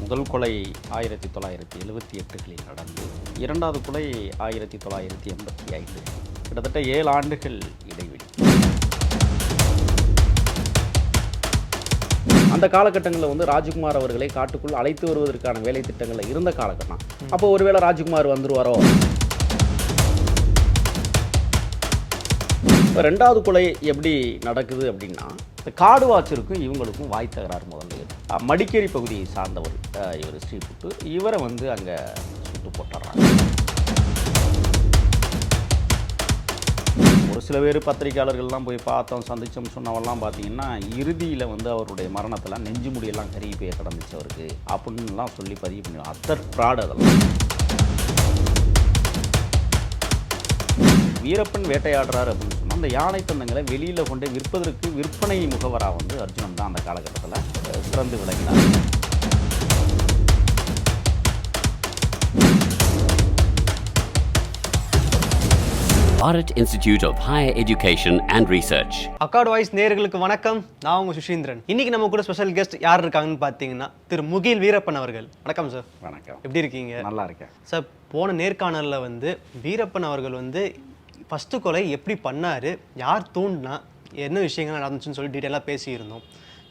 முதல் கொலை ஆயிரத்தி தொள்ளாயிரத்தி எழுபத்தி எட்டுகளில் நடந்தது இரண்டாவது கொலை ஆயிரத்தி தொள்ளாயிரத்தி எண்பத்தி ஐந்து. கிட்டத்தட்ட ஏழு ஆண்டுகள் இடைவெளி. அந்த காலகட்டங்களில் வந்து ராஜ்குமார் அவர்களை காட்டுக்குள் அழைத்து வருவதற்கான வேலை திட்டங்களில் இருந்த காலகட்டம். அப்போ ஒருவேளை ராஜ்குமார் வந்துருவாரோ? இப்போ ரெண்டாவது கொலை எப்படி நடக்குது அப்படின்னா இந்த காடு வாட்சருக்கும் இவங்களுக்கும் வாய் தகராறு முதல்ல மடிக்கேரி பகுதியை சார்ந்தவர் இவர் ஸ்ரீபுட்டு. இவரை வந்து அங்கே சுட்டு போட்டுறாங்க. ஒரு சில பேர் பத்திரிக்கையாளர்கள்லாம் போய் பார்த்தோம் சந்திச்சோம் சொன்னவெல்லாம் பார்த்தீங்கன்னா இறுதியில் வந்து அவருடைய மரணத்தில் நெஞ்சு முடியெல்லாம் கருகி போய் கிடந்துச்சு அவருக்கு அப்படின்லாம் சொல்லி பதிவு பண்ணி அத்தர் ஃப்ராட் அதெல்லாம். வீரப்பன் வேட்டையாடுறாரு அப்படின்னு அந்த யானை தந்தங்களை வெளியில் கொண்டு விற்பதற்கு விற்பனை முகவராக வந்து அர்ஜுனன் தான் அந்த காலகட்டத்தில் சிறந்து விளங்கினார் Bharat Institute of Higher Education and Research. Accord voice நேயர்களுக்கு வணக்கம். நான் உங்க சுஷீந்திரன். இன்னைக்கு நம்ம கூட ஸ்பெஷல் கெஸ்ட் யார் இருக்காங்கன்னு பார்த்தீங்கன்னா திரு முகில் வீரப்பன் அவர்கள். வணக்கம் சார் வணக்கம். எப்படி இருக்கீங்க? நல்லா இருக்கேன். சார் போன நேர்காணலில் வந்து வீரப்பன் அவர்கள் வந்து ஃபஸ்ட்டு கொலை எப்படி பண்ணார் யார் தூண்டினா என்ன விஷயங்கள் நடந்துச்சுன்னு சொல்லி டீட்டெயிலாக பேசியிருந்தோம்.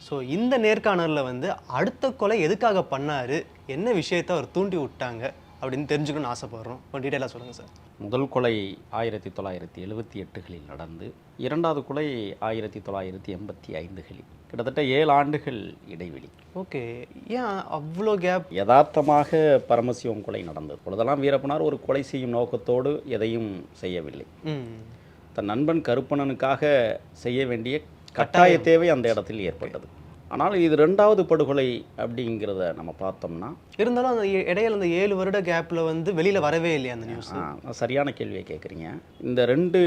ஸோ இந்த நேர்காணலில் வந்து அடுத்த கொலை எதுக்காக பண்ணார் என்ன விஷயத்தை அவர் தூண்டி விட்டாங்க அப்படின்னு தெரிஞ்சுக்கணும்னு ஆசைப்படுறோம். கொஞ்சம் டீட்டெயிலாக சொல்லுங்கள் சார். முதல் கொலை ஆயிரத்தி தொள்ளாயிரத்தி எழுபத்தி எட்டுகளில் நடந்து இரண்டாவது கொலை ஆயிரத்தி தொள்ளாயிரத்தி எண்பத்தி ஐந்துகளில். கிட்டத்தட்ட ஏழு ஆண்டுகள் இடைவெளி. ஓகே. ஏன் அவ்வளோ கேப் யதார்த்தமாக பரமசிவம் கொலை நடந்தது. பொழுதெல்லாம் வீரப்பனார் ஒரு கொலை செய்யும் நோக்கத்தோடு எதையும் செய்யவில்லை. தன் நண்பன் கருப்பணனுக்காக செய்ய வேண்டிய கட்டாய தேவை அந்த இடத்தில் ஏற்பட்டது. ஆனால் இது ரெண்டாவது படுகொலை அப்படிங்கிறத நம்ம பார்த்தோம்னா இருந்தாலும் அந்த இடையில அந்த ஏழு வருட கேப்ல வந்து வெளியில வரவே இல்லையா அந்த நியூஸ் ஆ, சரியான கேள்வியை கேட்குறீங்க இந்த ரெண்டு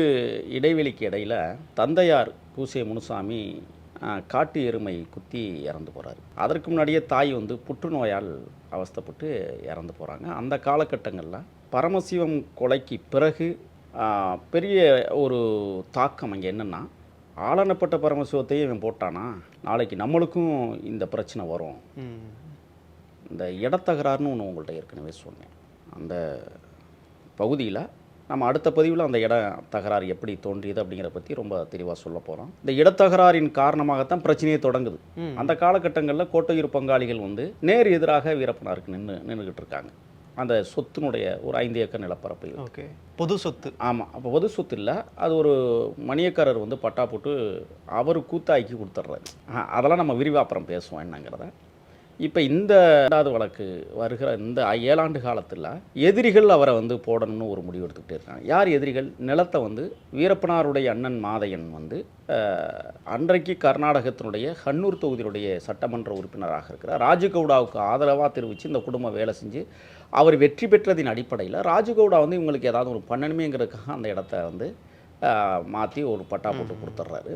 இடைவெளிக்கு இடையில் தந்தையார் பூசே முனுசாமி காட்டு எருமை குத்தி இறந்து போகிறாரு அதற்கு முன்னாடியே தாய் வந்து புற்றுநோயால் அவஸ்தைப்பட்டு இறந்து போகிறாங்க அந்த காலகட்டங்களில் பரமசிவம் கொலைக்கு பிறகு பெரிய ஒரு தாக்கம் அங்கே என்னென்னா ஆளனப்பட்ட பரமசிவத்தையே இவன் போட்டானா? நாளைக்கு நம்மளுக்கும் இந்த பிரச்சனை வரும். இந்த இடத்தகராறுன்னு ஒன்று உங்கள்கிட்ட ஏற்கனவே சொன்னேன். அந்த பகுதியில் நம்ம அடுத்த பதிவில் அந்த இட தகராறு எப்படி தோன்றியது அப்படிங்கிற பற்றி ரொம்ப தெளிவாக சொல்ல போகிறோம் இந்த இடத்தகராறின் காரணமாகத்தான் பிரச்சனையே தொடங்குது. அந்த காலகட்டங்களில் கோட்டையூர் பங்காளிகள் வந்து நேர் எதிராக வீரப்பனாருக்கு நின்று நின்றுக்கிட்டு இருக்காங்க. அந்த சொத்தினுடைய ஒரு ஐந்து ஏக்கர் நிலப்பரப்பு. ஓகே. பொது சொத்து. ஆமாம் அப்போ பொது சொத்து இல்லை. அது ஒரு மணியக்காரர் வந்து பட்டா போட்டு அவர் கூத்தாக்கி கொடுத்துட்றாரு அதெல்லாம் நம்ம விரிவாக அப்புறம் பேசுவோம் என்னங்கிறத. இப்போ இந்த ரெண்டாவது வழக்கு வருகிற இந்த ஏழாண்டு காலத்தில் எதிரிகள் அவரை வந்து போடணும்னு ஒரு முடிவு எடுத்துக்கிட்டே இருக்காங்க. யார் எதிரிகள்? நிலத்தை வந்து வீரப்பனாருடைய அண்ணன் மாதையன் வந்து அன்றைக்கு கர்நாடகத்தினுடைய ஹன்னூர் தொகுதியினுடைய சட்டமன்ற உறுப்பினராக இருக்கிற ராஜகவுடாவுக்கு ஆதரவாக தெரிவித்து இந்த குடும்பம் வேலை செஞ்சு அவர் வெற்றி பெற்றதின் அடிப்படையில் ராஜகவுடா வந்து இவங்களுக்கு ஏதாவது ஒரு பண்ணணுமேங்கிறதுக்காக அந்த இடத்த வந்து மாற்றி ஒரு பட்டா போட்டு கொடுத்துட்றாரு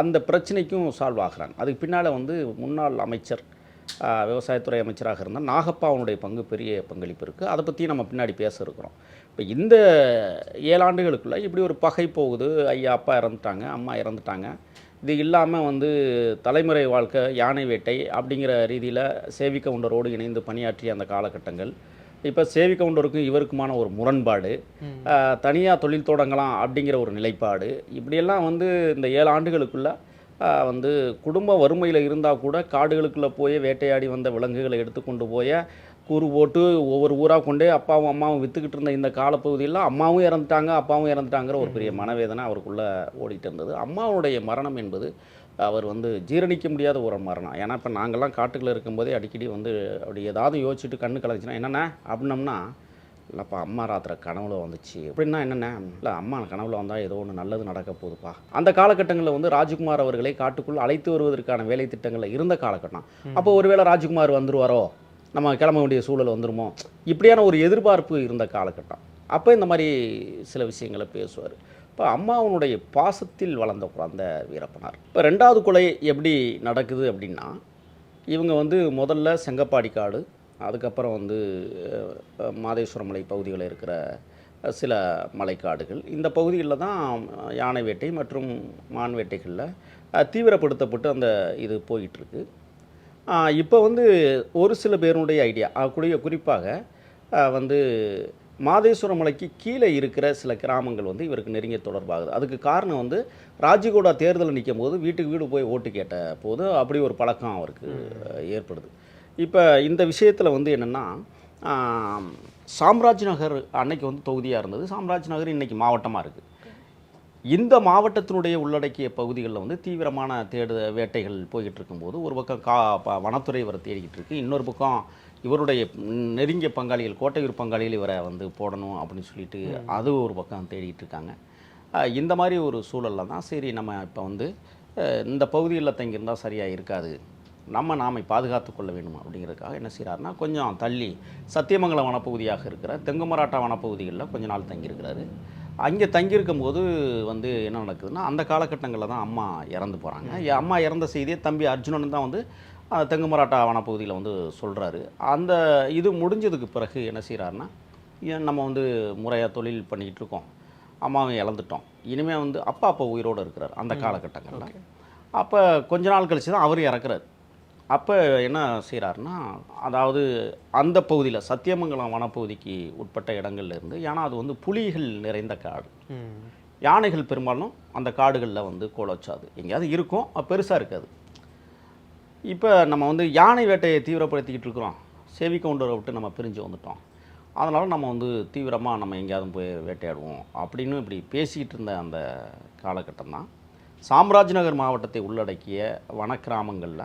அந்த பிரச்சனைக்கும் சால்வ் ஆகுறாங்க. அதுக்கு பின்னால் வந்து முன்னாள் அமைச்சர் விவசாயத்துறை அமைச்சராக இருந்தால் நாகப்பா அவனுடைய பங்கு பெரிய பங்களிப்பு இருக்குது அதை பற்றி நம்ம பின்னாடி பேச இருக்கிறோம். இப்போ இந்த ஏழாண்டுகளுக்குள்ளே இப்படி ஒரு பகை போகுது. ஐயா அப்பா இறந்துட்டாங்க அம்மா இறந்துட்டாங்க. இது இல்லாமல் வந்து தலைமுறை வாழ்க்கை யானை வேட்டை அப்படிங்கிற ரீதியில் சேவி கவுண்டரோடு இணைந்து பணியாற்றிய அந்த காலகட்டங்கள். இப்போ சேவி கவுண்டருக்கும் இவருக்குமான ஒரு முரண்பாடு. தனியாக தொழில் தொடங்கலாம் அப்படிங்கிற ஒரு நிலைப்பாடு. இப்படியெல்லாம் வந்து இந்த ஏழு ஆண்டுகளுக்குள்ள வந்து குடும்ப வறுமையில் இருந்தால் கூட காடுகளுக்குள்ளே போய் வேட்டையாடி வந்த விலங்குகளை எடுத்துக்கொண்டு போய் கூறு போட்டு ஒவ்வொரு ஊராக கொண்டே அப்பாவும் அம்மாவும் விற்றுக்கிட்டு இருந்த இந்த காலப்பகுதியில் அம்மாவும் இறந்துட்டாங்க அப்பாவும் இறந்துட்டாங்கிற ஒரு பெரிய மனவேதனை அவருக்குள்ளே ஓடிட்டு இருந்தது. அம்மாவுடைய மரணம் என்பது அவர் வந்து ஜீரணிக்க முடியாத ஒரு மரணம். ஏன்னா இப்போ நாங்கள்லாம் காட்டுக்குள்ளே இருக்கும்போதே அடிக்கடி வந்து அப்படி ஏதாவது யோசிச்சுட்டு கண்ணு கலந்துச்சுன்னா என்னென்ன அப்படின்னம்னா இல்லைப்பா அம்மா ராத்திர கனவுல வந்துச்சு. அப்படின்னா என்னென்ன? இல்லை அம்மா கனவுல வந்தால் ஏதோ ஒன்று நல்லது நடக்க போகுதுப்பா. அந்த காலகட்டங்களில் வந்து ராஜ்குமார் அவர்களை காட்டுக்குள் அழைத்து வருவதற்கான வேலை திட்டங்களில் இருந்த காலகட்டம். அப்போ ஒருவேளை ராஜ்குமார் வந்துருவாரோ? நம்ம கிளம்ப வேண்டிய சூழல் வந்துருமோ? இப்படியான ஒரு எதிர்பார்ப்பு இருந்த காலகட்டம். அப்போ இந்த மாதிரி சில விஷயங்களை பேசுவார். இப்போ அம்மாவனுடைய பாசத்தில் வளர்ந்த குழந்த வீரப்பனார். இப்போ ரெண்டாவது கொலை எப்படி நடக்குது அப்படின்னா இவங்க வந்து முதல்ல செங்கப்பாடி காடு அதுக்கப்புறம் வந்து அஹ், மாதேஸ்வரம் மலை பகுதிகளில் இருக்கிற சில மலைக்காடுகள். இந்த பகுதிகளில் தான் யானை வேட்டை மற்றும் மான் வேட்டைகளில் தீவிரப்படுத்தப்பட்டு அந்த இது போயிட்டுருக்கு. இப்போ வந்து ஒரு சில பேருடைய ஐடியா கூடிய குறிப்பாக வந்து மாதேஸ்வர மலைக்கு கீழே இருக்கிற சில கிராமங்கள் வந்து இவருக்கு நெருங்கிய தொடர்பாகுது. அதுக்கு காரணம் வந்து ராஜிகோடா தேர்தல் நிற்கும் போது வீட்டுக்கு வீடு போய் ஓட்டு கேட்ட போது அப்படி ஒரு பழக்கம் அவருக்கு ஏற்படுது. இப்போ இந்த விஷயத்தில் வந்து என்னென்னா சாம்ராஜ் நகர் அன்னைக்கு வந்து தொகுதியாக இருந்தது. சாம்ராஜ் நகர் இன்னைக்கு மாவட்டமாக இருக்குது இந்த மாவட்டத்தினுடைய உள்ளடக்கிய பகுதிகளில் வந்து தீவிரமான தேடு வேட்டைகள் போய்கிட்டு இருக்கும்போது ஒரு பக்கம் கா வனத்துறை இவரை தேடிக்கிட்டு இருக்கு. இன்னொரு பக்கம் இவருடைய நெருங்கிய பங்காளிகள் கோட்டையூர் பங்காளிகள் இவரை வந்து போடணும் அப்படின்னு சொல்லிட்டு அது ஒரு பக்கம் தேடிக்கிட்டு இருக்காங்க. இந்த மாதிரி ஒரு சூழலில் தான் சரி நம்ம இப்போ வந்து இந்த பகுதிகளில் தங்கியிருந்தால் சரியாக இருக்காது. நம்ம நாமை பாதுகாத்து கொள்ள வேண்டும் அப்படிங்கிறதுக்காக என்ன செய்கிறாருன்னா கொஞ்சம் தள்ளி சத்தியமங்கலம் வனப்பகுதியாக இருக்கிற தெங்குமராட்டா வனப்பகுதிகளில் கொஞ்ச நாள் தங்கியிருக்கிறாரு. அங்கே தங்கியிருக்கும் போது வந்து என்ன நடக்குதுன்னா அந்த காலகட்டங்களில் தான் அம்மா இறந்து போகிறாங்க அம்மா இறந்த செய்தியை தம்பி அர்ஜுனன் தான் வந்து அந்த தெங்குமராட்டா வனப்பகுதியில் வந்து சொல்கிறாரு அந்த இது முடிஞ்சதுக்கு பிறகு என்ன செய்கிறாருன்னா ஏன் நம்ம வந்து முறையாக தொழில் பண்ணிக்கிட்டு இருக்கோம். அம்மாவை இழந்துட்டோம். இனிமேல் வந்து அப்பா அப்பா உயிரோடு இருக்கிறார் அந்த காலகட்டங்களில். அப்போ கொஞ்ச நாள் கழிச்சு தான் அவர் இறக்குறாரு. அப்போ என்ன செய்கிறாருன்னா அதாவது அந்த பகுதியில் சத்தியமங்கலம் வனப்பகுதிக்கு உட்பட்ட இடங்கள்ல இருந்து ஏன்னா அது வந்து புலிகள் நிறைந்த காடு. யானைகள் பெரும்பாலும் அந்த காடுகளில் வந்து கோலோச்சாது. எங்கேயாவது இருக்கும் பெருசாக இருக்காது. இப்போ நம்ம வந்து யானை வேட்டையை தீவிரப்படுத்திக்கிட்டு இருக்கிறோம். சேவி கவுண்டரை விட்டு நம்ம பிரிஞ்சு வந்துட்டோம். அதனால் நம்ம வந்து தீவிரமாக நம்ம எங்கேயாவது போய் வேட்டையாடுவோம் அப்படின்னு இப்படி பேசிக்கிட்டு இருந்த அந்த காலகட்டம் தான். சாம்ராஜ் நகர் மாவட்டத்தை உள்ளடக்கிய வனக்கிராமங்களில்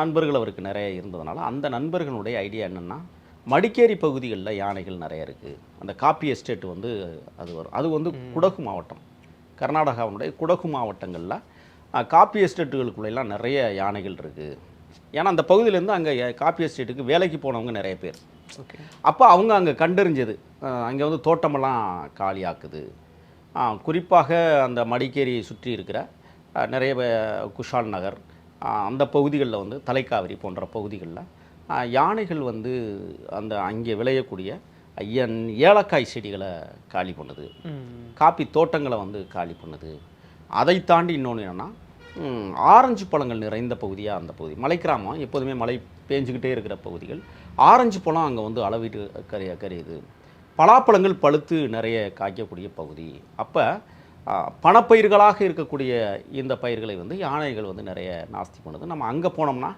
நண்பர்கள் அவருக்கு நிறைய இருந்ததுனால அந்த நண்பர்களுடைய ஐடியா என்னென்னா மடிக்கேரி பகுதிகளில் யானைகள் நிறைய இருக்குது அந்த காப்பி எஸ்டேட் வந்து அது வரும். அது வந்து குடகு மாவட்டம். கர்நாடகாவினுடைய குடகு மாவட்டங்களில் காப்பி எஸ்டேட்டுகளுக்குள்ளெல்லாம் நிறைய யானைகள் இருக்குது ஏன்னா அந்த பகுதியிலேருந்து அங்கே காப்பி எஸ்டேட்டுக்கு வேலைக்கு போனவங்க நிறைய பேர். ஓகே. அப்போ அவங்க அங்கே கண்டறிஞ்சது. அங்கே வந்து தோட்டமெல்லாம் காலியாக்குது. குறிப்பாக அந்த மடிக்கேரியை சுற்றி இருக்கிற நிறைய குஷால் நகர் அந்த பகுதிகளில் வந்து தலைக்காவிரி போன்ற பகுதிகளில் யானைகள் வந்து அந்த அங்கே விளையக்கூடிய ஐயன் ஏலக்காய் செடிகளை காலி பண்ணுது. காப்பி தோட்டங்களை வந்து காலி பண்ணுது. அதை தாண்டி இன்னொன்று என்னென்னா ஆரஞ்சு பழங்கள் நிறைந்த பகுதியாக அந்த பகுதி. மலை கிராமம் எப்போதுமே மழை பேஞ்சுக்கிட்டே இருக்கிற பகுதிகள். ஆரஞ்சு பழம் அங்கே வந்து அளவிட்டு கரைய கரையுது. பலாப்பழங்கள் பழுத்து நிறைய காய்க்கக்கூடிய பகுதி. அப்போ பணப்பயிர்களாக இருக்கக்கூடிய இந்த பயிர்களை வந்து யானைகள் வந்து நிறைய நாஸ்தி பண்ணுது. நம்ம அங்கே போனோம்னா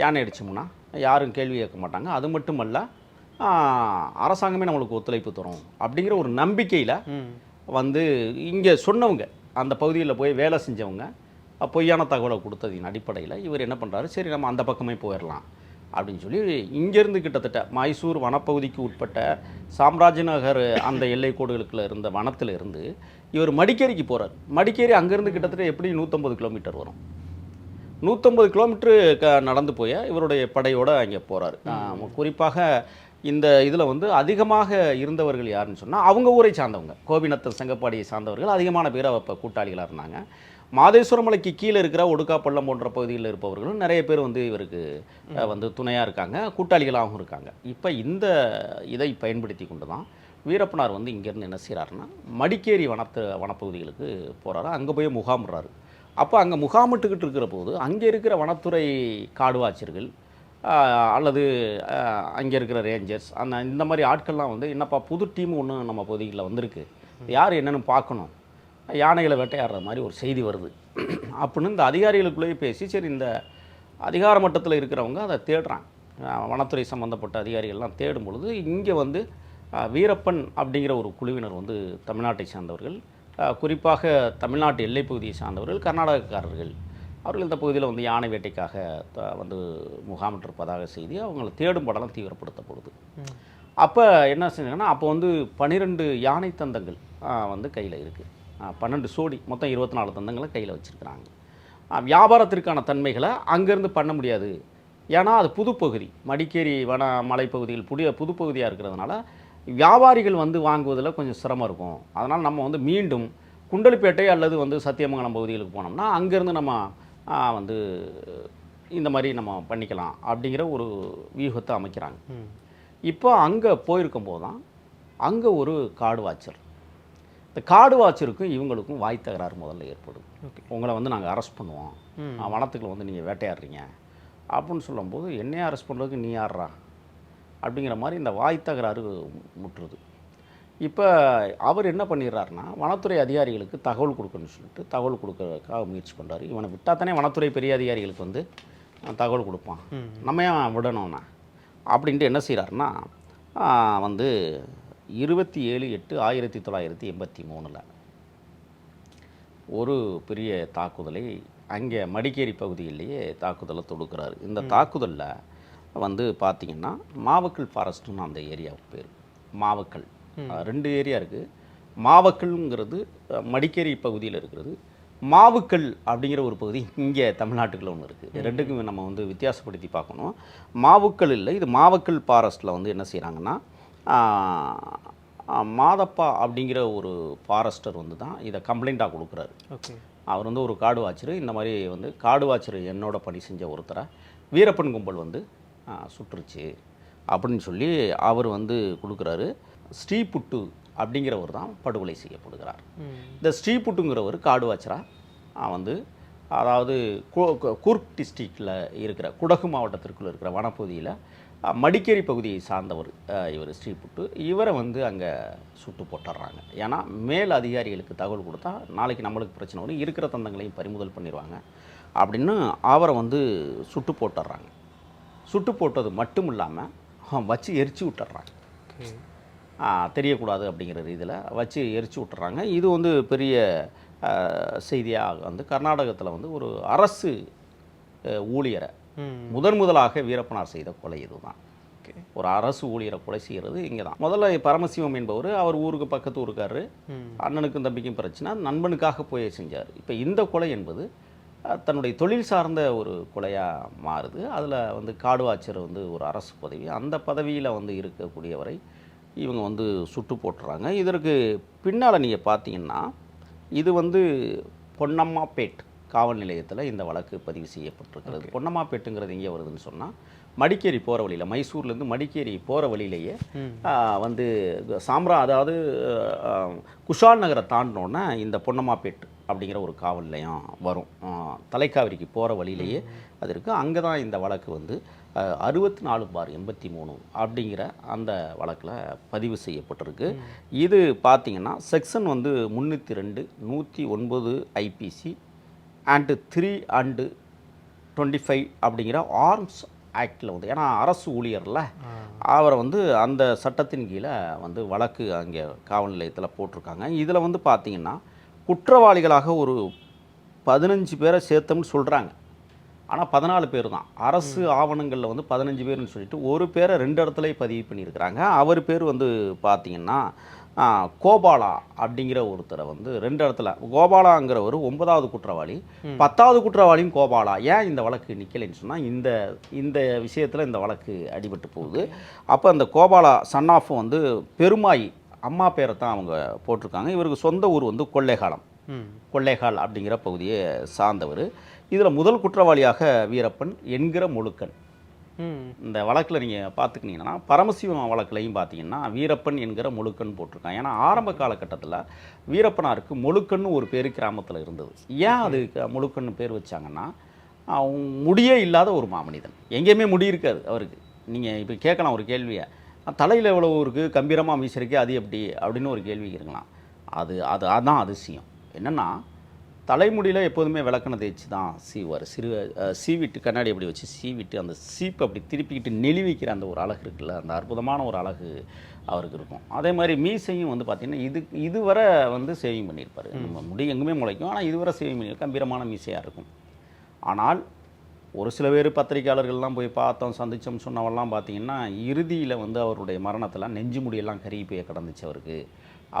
யானை அடிச்சோம்னா யாரும் கேள்வி கேட்க மாட்டாங்க. அது மட்டுமல்ல அரசாங்கமே நம்மளுக்கு ஒத்துழைப்பு தரும் அப்படிங்கிற ஒரு நம்பிக்கையில் வந்து இங்கே சொன்னவங்க அந்த பகுதியில் போய் வேலை செஞ்சவங்க பொய்யான தகவலை கொடுத்ததின் அடிப்படையில் இவர் என்ன பண்ணுறாரு சரி நம்ம அந்த பக்கமே போயிடலாம் அப்படின்னு சொல்லி இங்கேருந்து கிட்டத்தட்ட மைசூர் வனப்பகுதிக்கு உட்பட்ட சாம்ராஜ்யநகர் அந்த எல்லை கோடுகளுக்குள்ள இருந்த வனத்தில் இருந்து இவர் மடிக்கேரிக்கு போகிறார் மடிக்கேரி அங்கேருந்து கிட்டத்தட்ட எப்படி நூற்றம்பது கிலோமீட்டர் வரும்? நூற்றம்பது கிலோமீட்டரு க நடந்து போய் இவருடைய படையோடு அங்கே போகிறார் குறிப்பாக இந்த இதில் வந்து அதிகமாக இருந்தவர்கள் யாருன்னு சொன்னால் அவங்க ஊரை சார்ந்தவங்க. கோபிநத்தம் செங்கப்பாடியை சார்ந்தவர்கள் அதிகமான பேர் அப்போ கூட்டாளிகளாக இருந்தாங்க. மாதேஸ்வரம் மலைக்கு கீழே இருக்கிற ஒடுக்காப்பள்ளம் போன்ற பகுதிகளில் இருப்பவர்களும் நிறைய பேர் வந்து இவருக்கு வந்து துணையாக இருக்காங்க. கூட்டாளிகளாகவும் இருக்காங்க. இப்போ இந்த இதை பயன்படுத்தி கொண்டு தான் வீரப்பனார் வந்து இங்கேருந்து என்ன செய்கிறாருன்னா மடிக்கேரி வனத்து வனப்பகுதிகளுக்கு போகிறாரு அங்கே போய் முகாமிடுறாரு. அப்போ அங்கே முகாமிட்டுக்கிட்டு இருக்கிற போது அங்கே இருக்கிற வனத்துறை காடுவாச்சர்கள் அல்லது அங்கே இருக்கிற ரேஞ்சர்ஸ் அந்த இந்த மாதிரி ஆட்கள்லாம் வந்து என்னப்பா புது டீம் ஒன்று நம்ம பகுதிகளில் வந்திருக்கு. யார் என்னென்னு பார்க்கணும். யானைகளை வேட்டையாடுற மாதிரி ஒரு செய்தி வருது. அப்படின்னு இந்த அதிகாரிகளுக்குள்ளேயே பேசி சரி இந்த அதிகார மட்டத்தில் இருக்கிறவங்க அதை தேடுறாங்க. வனத்துறை சம்மந்தப்பட்ட அதிகாரிகள்லாம் தேடும் பொழுது இங்கே வந்து வீரப்பன் அப்படிங்கிற ஒரு குழுவினர் வந்து தமிழ்நாட்டை சார்ந்தவர்கள் குறிப்பாக தமிழ்நாட்டு எல்லைப் பகுதியை சார்ந்தவர்கள் கர்நாடகக்காரர்கள். அவர்கள் இந்த பகுதியில் வந்து யானை வேட்டைக்காக த- வந்து முகாமிட்டிருப்பதாக செய்தி அவங்கள தேடும் படம் தீவிரப்படுத்தப்படுது அப்போ என்ன செஞ்சாங்கன்னா அப்போ வந்து பன்னிரெண்டு யானை தந்தங்கள் வந்து கையில் இருக்குது பன்னெண்டு சோடி மொத்தம் இருபத்தி நாலு தந்தங்களை கையில் வச்சுருக்கிறாங்க. வியாபாரத்திற்கான தன்மைகளை அங்கேருந்து பண்ண முடியாது. ஏன்னா அது புதுப்பகுதி. மடிக்கேரி வன மலைப்பகுதிகள் புதிய புதுப்பகுதியாக இருக்கிறதுனால வியாபாரிகள் வந்து வாங்குவதில் கொஞ்சம் சிரமம் இருக்கும். அதனால் நம்ம வந்து மீண்டும் குண்டலிப்பேட்டை அல்லது வந்து சத்தியமங்கலம் பகுதிகளுக்கு போனோம்னா அங்கேருந்து நம்ம வந்து இந்த மாதிரி நம்ம பண்ணிக்கலாம் அப்படிங்கிற ஒரு வியூகத்தை அமைக்கிறாங்க. இப்போ அங்கே போயிருக்கும்போது தான் அங்கே ஒரு காடு வாச்சர் இந்த காடு வாச்சருக்கும் இவங்களுக்கும் வாய் தகராறு முதல்ல ஏற்படுது ஓகே உங்களை வந்து நாங்கள் அரெஸ்ட் பண்ணுவோம். வனத்துக்குள்ள வந்து நீங்கள் வேட்டையாடுறீங்க. அப்படின்னு சொல்லும்போது என்னையா அரெஸ்ட் பண்ணுறதுக்கு நீ யார்றா? அப்படிங்கிற மாதிரி இந்த வாய் தகராறு முற்றுது. இப்போ அவர் என்ன பண்ணிடுறாருன்னா வனத்துறை அதிகாரிகளுக்கு தகவல் கொடுக்கணும்னு சொல்லிட்டு தகவல் கொடுக்கறதுக்காக முயற்சி பண்ணுறாரு இவனை விட்டா தானே வனத்துறை பெரிய அதிகாரிகளுக்கு வந்து தகவல் கொடுப்பான். நம்ம ஏன் விடணும்னா? அப்படின்ட்டு என்ன செய்கிறாருன்னா வந்து இருபத்தி ஏழு எட்டு ஆயிரத்தி தொள்ளாயிரத்தி எண்பத்தி மூணில் ஒரு பெரிய தாக்குதலை அங்கே மடிக்கேரி பகுதியிலேயே தாக்குதலை தொடுக்கிறாரு. இந்த தாக்குதலில் வந்து பார்த்தீங்கன்னா மாவக்கல் ஃபாரஸ்ட்னு அந்த ஏரியாவுக்கு பேர். மாவக்கல். ரெண்டு ஏரியா இருக்குது மாவக்கல்ங்கிறது மடிக்கேரி பகுதியில் இருக்கிறது. மாவுக்கல் அப்படிங்கிற ஒரு பகுதி இங்கே தமிழ்நாட்டுக்குள்ள ஒன்று இருக்குது ரெண்டுக்கும் நம்ம வந்து வித்தியாசப்படுத்தி பார்க்கணும். மாவுக்கல் இல்லை இது மாவக்கல் ஃபாரஸ்ட்டில் வந்து என்ன செய்கிறாங்கன்னா மாதப்பா அப்படிங்கிற ஒரு ஃபாரஸ்டர் வந்து தான் இதை கம்ப்ளைண்ட்டாக கொடுக்குறாரு. ஓகே. அவர் வந்து ஒரு காடு வாட்சர் இந்த மாதிரி வந்து காடு வாட்சர் என்னோட பணி செஞ்ச ஒருத்தரை வீரப்பன் கும்பல் வந்து சுட்டுருச்சு அப்படின்னு சொல்லி அவர் வந்து கொடுக்குறாரு. ஸ்ரீபுட்டு அப்படிங்கிறவர் தான் படுகொலை செய்யப்படுகிறார். இந்த ஸ்ரீபுட்டுங்கிறவர் காடு வாட்சராக வந்து அதாவது கூர்க் டிஸ்ட்ரிக்டில் இருக்கிற குடகு மாவட்டத்திற்குள்ள இருக்கிற வனப்பகுதியில் மடிக்கேரி பகுதியை சார்ந்தவர் இவர் ஸ்ரீபுட்டு. இவரை வந்து அங்கே சுட்டு போட்டுடுறாங்க ஏன்னா மேல் அதிகாரிகளுக்கு தகவல் கொடுத்தா நாளைக்கு நம்மளுக்கு பிரச்சனை வரும். இருக்கிற தந்தங்களையும் பறிமுதல் பண்ணிடுவாங்க அப்படின்னு அவரை வந்து சுட்டு போட்டுடுறாங்க சுட்டு போட்டது மட்டும் இல்லாமல் வச்சு எரிச்சு ஆ, தெரியக்கூடாது அப்படிங்கிற ரீதியில் வச்சு எரிச்சு விட்டுறாங்க. இது வந்து பெரிய செய்தியாக வந்து கர்நாடகத்தில் வந்து ஒரு அரசு ஊழியரை முதன் முதலாக வீரப்பனார் செய்த கொலை இதுதான். ஓகே. ஒரு அரசு ஊழியரை கொலை செய்கிறது இங்கே தான் முதல்ல பரமசிவம் என்பவர் அவர் ஊருக்கு பக்கத்து ஊருக்காரரு ம். அண்ணனுக்கும் தம்பிக்கும் பிரச்சனை. நண்பனுக்காக போய் செஞ்சார். இப்போ இந்த கொலை என்பது தன்னுடைய தொழில் சார்ந்த ஒரு கொலையாக மாறுது. அதில் வந்து காடுவாச்சர் வந்து ஒரு அரசு பதவி. அந்த பதவியில் வந்து இருக்கக்கூடியவரை இவங்க வந்து சுட்டு போட்டுறாங்க. இதற்கு பின்னால் நீங்கள் பார்த்தீங்கன்னா இது வந்து பொன்னம்மாப்பேட். காவல் நிலையத்தில் இந்த வழக்கு பதிவு செய்யப்பட்டிருக்கிறது. பொன்னம்மாப்பேட்டுங்கிறது எங்கே வருதுன்னு சொன்னால் மடிக்கேரி போகிற வழியில் மைசூர்லேருந்து மடிக்கேரி போகிற வழியிலேயே வந்து சாம்ரா அதாவது குஷால் நகரை தாண்டினோன்னே இந்த பொன்னம்மாப்பேட் அப்படிங்கிற ஒரு காவல் நிலையம் வரும். தலைக்காவிரிக்கு போகிற வழியிலேயே அது இருக்குது அங்கே தான் இந்த வழக்கு வந்து அறுபத்தி நாலு பார் எண்பத்தி மூணு அப்படிங்கிற அந்த வழக்கில் பதிவு செய்யப்பட்டிருக்கு. இது பார்த்தீங்கன்னா செக்ஷன் வந்து முந்நூற்றி ரெண்டு நூற்றி ஒன்பது IPC and three and twenty five அப்படிங்கிற ஆர்ம்ஸ் ஆக்டில் வந்து ஏன்னா அரசு ஊழியர்ல அவரை வந்து அந்த சட்டத்தின் கீழே வந்து வழக்கு அங்கே காவல் நிலையத்தில் போட்டிருக்காங்க. இதில் வந்து பார்த்தீங்கன்னா குற்றவாளிகளாக ஒரு பதினஞ்சு பேரை சேர்த்தோம்னு சொல்கிறாங்க ஆனால் பதினாலு பேர் தான். அரசு ஆவணங்களில் வந்து பதினஞ்சு பேர்னு சொல்லிட்டு ஒரு பேரை ரெண்டு இடத்துலயே பதிவு பண்ணியிருக்கிறாங்க. அவர் பேர் வந்து பார்த்தீங்கன்னா கோபாலா அப்படிங்கிற ஒருத்தரை வந்து ரெண்டு இடத்துல கோபாலாங்கிறவர் ஒன்பதாவது குற்றவாளி பத்தாவது குற்றவாளியும் கோபாலா. ஏன் இந்த வழக்கு நிற்கலைன்னு சொன்னால் இந்த இந்த விஷயத்தில் இந்த வழக்கு அடிபட்டு போகுது. அப்போ அந்த கோபாலா சன் ஆஃப் வந்து பெருமாய் அம்மா பேரை தான் அவங்க போட்டிருக்காங்க. இவருக்கு சொந்த ஊர் வந்து கொள்ளைகாலம் கொள்ளைகால் அப்படிங்கிற பகுதியை சார்ந்தவர். இதில் முதல் குற்றவாளியாக வீரப்பன் என்கிற முழுக்கன். இந்த வழக்கில் நீங்கள் பார்த்துக்கினீங்கன்னா பரமசிவம் வழக்குலையும் பார்த்தீங்கன்னா வீரப்பன் என்கிற முழுக்கன் போட்டிருக்கான் ஏன்னா ஆரம்ப காலகட்டத்தில் வீரப்பனாருக்கு முழுக்கன்னு ஒரு பேர் கிராமத்தில் இருந்தது. ஏன் அது முழுக்கன்னு பேர் வச்சாங்கன்னா முடியே இல்லாத ஒரு மாமனிதன். எங்கேயுமே முடி இருக்காது அவருக்கு. நீங்கள் இப்போ கேட்கலாம் ஒரு கேள்வியை. தலையில் எவ்வளோ இருக்குது கம்பீரமாக மீசிருக்கு அது எப்படி? அப்படின்னு ஒரு கேள்வி இருக்கலாம் அது அது அதான் அதிசயம். என்னென்னா தலைமுடியில் எப்போதுமே விளக்கணை தேய்ச்சி தான் சீவார் சிறு சீவிட்டு கண்ணாடி அப்படி வச்சு சீவிட்டு அந்த சீப்பை அப்படி திருப்பிக்கிட்டு நெளிவிக்கிற அந்த ஒரு அழகு இருக்குல்ல அந்த அற்புதமான ஒரு அழகு அவருக்கு இருக்கும். அதே மாதிரி மீசையும் வந்து பார்த்திங்கன்னா இது இதுவரை வந்து சேவிங் பண்ணியிருப்பார். நம்ம முடி எங்குமே முளைக்கும் ஆனால் இதுவரை சேவிங் பண்ணி கம்பீரமான மீசையாக இருக்கும். ஆனால் ஒரு சில பேர் பத்திரிக்கையாளர்கள்லாம் போய் பார்த்தோம் சந்திச்சோம் சொன்னவெல்லாம் பார்த்தீங்கன்னா இறுதியில் வந்து அவருடைய மரணத்தில் நெஞ்சு முடியெல்லாம் கருகி போய் கிடந்துச்சு அவருக்கு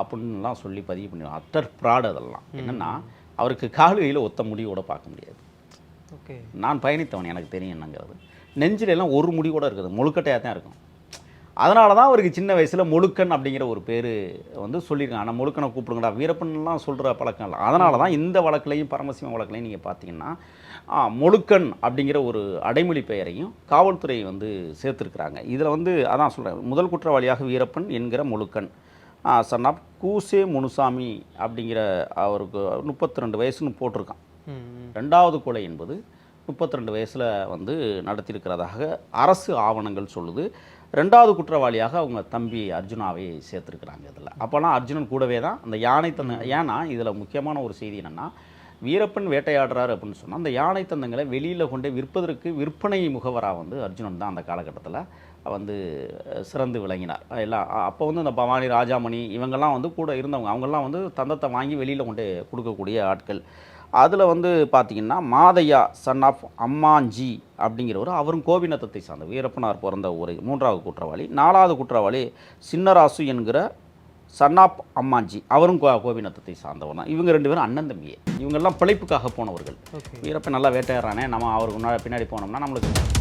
அப்படின்லாம் சொல்லி பதிவு பண்ணி அட்டர் ப்ராட் அதெல்லாம். என்னென்னா அவருக்கு கால் கையில் ஒத்த முடியோட பார்க்க முடியாது. ஓகே. நான் பயணித்தவன் எனக்கு தெரியும் என்னங்கிறது நெஞ்சில எல்லாம் ஒரு முடி கூட இருக்குது முழுக்கட்டையாக தான் இருக்கும். அதனால தான் அவருக்கு சின்ன வயசில் முழுக்கன் அப்படிங்கிற ஒரு பேர் வந்து சொல்லியிருக்காங்க. ஆனால் முழுக்கனை கூப்பிடுங்கடா. வீரப்பன்லாம் சொல்கிற பழக்கம் இல்லை. அதனால தான் இந்த வழக்குலையும் பரமசிவம் வழக்குலையும் நீங்கள் பார்த்தீங்கன்னா முழுக்கன் அப்படிங்கிற ஒரு அடைமொழி பெயரையும் காவல்துறை வந்து சேர்த்துருக்குறாங்க. இதில் வந்து அதான் சொல்கிறேன் முதல் குற்றவாளியாக வீரப்பன் என்கிற முழுக்கன். சன் ஆஃப் கூசே முனுசாமி அப்படிங்கிற அவருக்கு முப்பத்தி ரெண்டு வயசுன்னு போட்டிருக்கான். ரெண்டாவது கொலை என்பது முப்பத்தி ரெண்டு வயசில் வந்து நடத்தியிருக்கிறதாக அரசு ஆவணங்கள் சொல்லுது. ரெண்டாவது குற்றவாளியாக அவங்க தம்பி அர்ஜுனாவை சேர்த்துருக்குறாங்க இதில். அப்போல்லாம் அர்ஜுனன் கூடவே தான். அந்த யானை தந்த ஏன்னா இதில் முக்கியமான ஒரு செய்தி என்னென்னா வீரப்பன் வேட்டையாடுறாரு அப்படின்னு சொன்னால் அந்த யானை தந்தங்களை வெளியில் கொண்டு விற்பதற்கு விற்பனை முகவராக வந்து அர்ஜுனன் தான் அந்த காலகட்டத்தில் வந்து சிறந்து விளங்கினார். எல்லாம் அப்போ வந்து இந்த பவானி ராஜாமணி இவங்கெல்லாம் வந்து கூட இருந்தவங்க. அவங்கெல்லாம் வந்து தந்தத்தை வாங்கி வெளியில் கொண்டு கொடுக்கக்கூடிய ஆட்கள். அதில் வந்து பார்த்திங்கன்னா மாதையா சன் ஆஃப் அம்மாஞ்சி அப்படிங்கிறவர் அவரும் கோபிநத்தத்தை சார்ந்த வீரப்பனார் பிறந்த ஒரு மூன்றாவது குற்றவாளி. நாலாவது குற்றவாளி சின்னராசு என்கிற சன் ஆஃப் அம்மாஞ்சி. அவரும் கோ கோபிநத்தத்தை சார்ந்தவர் தான். இவங்க ரெண்டு பேரும் அண்ணன் தம்பியே இவங்கெல்லாம் பிழைப்புக்காக போனவர்கள். வீரப்பன் நல்லா வேட்டையாடுறானே. நம்ம அவருக்கு முன்னாடி பின்னாடி போனோம்னா நம்மளுக்கு